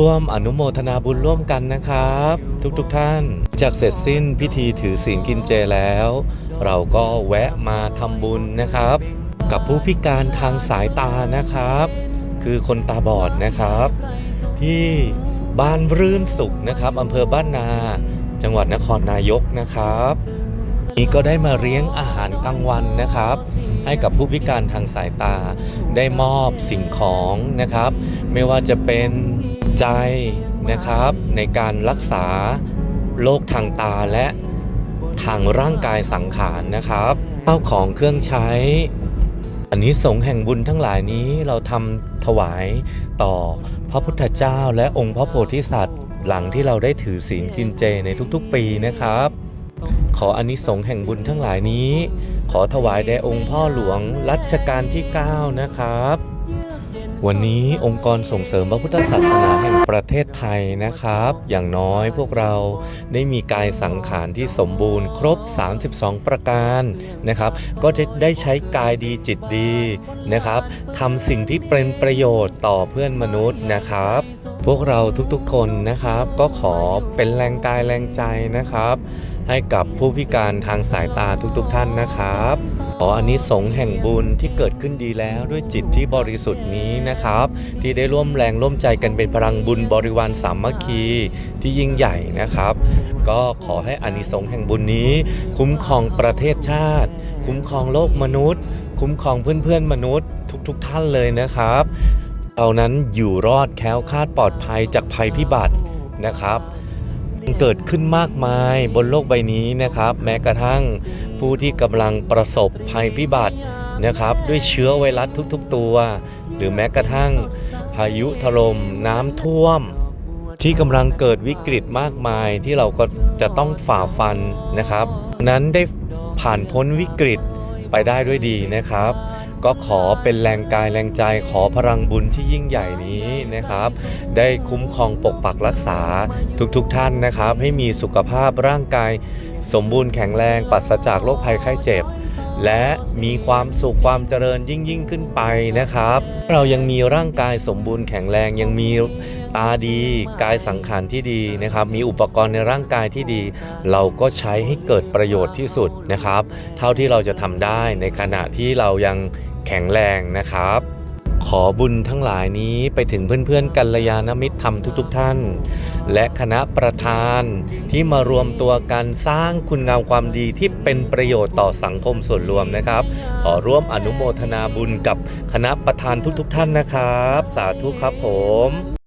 ร่วมอนุโมทนาบุญร่วมกันนะครับ ทุกๆทท่าน จากเสร็จสิ้นพิธีถือศีลกินเจแล้ว เราก็แวะมาทำบุญนะครับ กับผู้พิการทางสายตานะครับ คือคนตาบอดนะครับ ที่บ้านรื่นสุขนะครับอำเภอบ้านนา จังหวัดนครนายกนะครับนี่ก็ได้มาเลี้ยงอาหารกลางวันนะครับ ให้กับผู้พิการทางสายตาได้มอบสิ่งของนะครับ ไม่ว่าจะเป็น ใจนะครับในการรักษาโรคทางตาและทางร่างกายสังขารนะครับข้าวของเครื่องใช้อันนี้สงแห่งบุญทั้งหลายนี้เราทำถวายต่อพระพุทธเจ้าและองค์พระโพธิสัตว์ หลังที่เราได้ถือศีลกินเจในทุกๆปีนะครับ ขออานิสงส์แห่งบุญทั้งหลายนี้ ขอถวายแด่องค์พ่อหลวงรัชกาลที่ 9 นะครับ วันนี้องค์กรส่งเสริมพระพุทธศาสนาแห่งประเทศไทยนะครับ อย่างน้อยพวกเราได้มีกายสังขารที่สมบูรณ์ครบ 32 ประการนะครับ ก็จะได้ใช้กายดีจิตดีนะครับทำสิ่งที่เป็นประโยชน์ต่อเพื่อนมนุษย์นะครับ พวกเราทุกๆคนนะครับก็ขอเป็นแรงกายแรงใจนะครับ ให้กับผู้พิการทางสายตาทุกๆท่านนะครับ ขออันนี้สงส์แห่งบุญที่เกิดขึ้นดีแล้วด้วยจิตที่บริสุทธิ์นี้นะครับ ที่ได้ร่วมแรงร่วมใจกันเป็นพลังบุญบริวารสามัคคีที่ยิ่งใหญ่นะครับ ก็ขอให้อานิสงส์แห่งบุญนี้ คุ้มครองประเทศชาติ คุ้มครองโลกมนุษย์ คุ้มครองเพื่อนๆมนุษย์ ทุกๆท่านเลยนะครับเรานั้นอยู่รอดแค้วคาดปลอดภัยจากภัยพิบัตินะครับ เกิดขึ้นมากมายบนโลกใบนี้นะครับ แม้กระทั่งผู้ที่กำลังประสบภัยพิบัตินะครับ ด้วยเชื้อไวรัสทุกๆตัว หรือแม้กระทั่งพายุถล่มน้ำท่วม ที่กำลังเกิดวิกฤตมากมายที่เราก็จะต้องฝ่าฟันนะครับ นั้นได้ผ่านพ้นวิกฤตไปได้ด้วยดีนะครับ ก็ขอเป็นแรงกายแรงใจขอพลังบุญที่ยิ่งใหญ่นี้นะครับ ได้คุ้มครองปกปักรักษาทุกๆทท่านนะครับ ให้มีสุขภาพร่างกาย สมบูรณ์แข็งแรงปราศจากโรคภัยไข้เจ็บ และมีความสุขความเจริญยิ่งยิ่งขึ้นไปนะครับ เรายังมีร่างกายสมบูรณ์แข็งแรงยังมีตาดี กายสังขารที่ดีนะครับ มีอุปกรณ์ในร่างกายที่ดี เราก็ใช้ให้เกิดประโยชน์ที่สุดนะครับ เท่าที่เราจะทำได้ในขณะที่เรายัง แข็งแรงนะครับ ขอบุญทั้งหลายนี้ไปถึงเพื่อนๆกัลยาณมิตรธรรมทุกๆท่าน และคณะประธานที่มารวมตัวกันสร้างคุณงามความดีที่เป็นประโยชน์ต่อสังคมส่วนรวมนะครับ ขอร่วมอนุโมทนาบุญกับคณะประธานทุกๆท่านนะครับ สาธุครับผม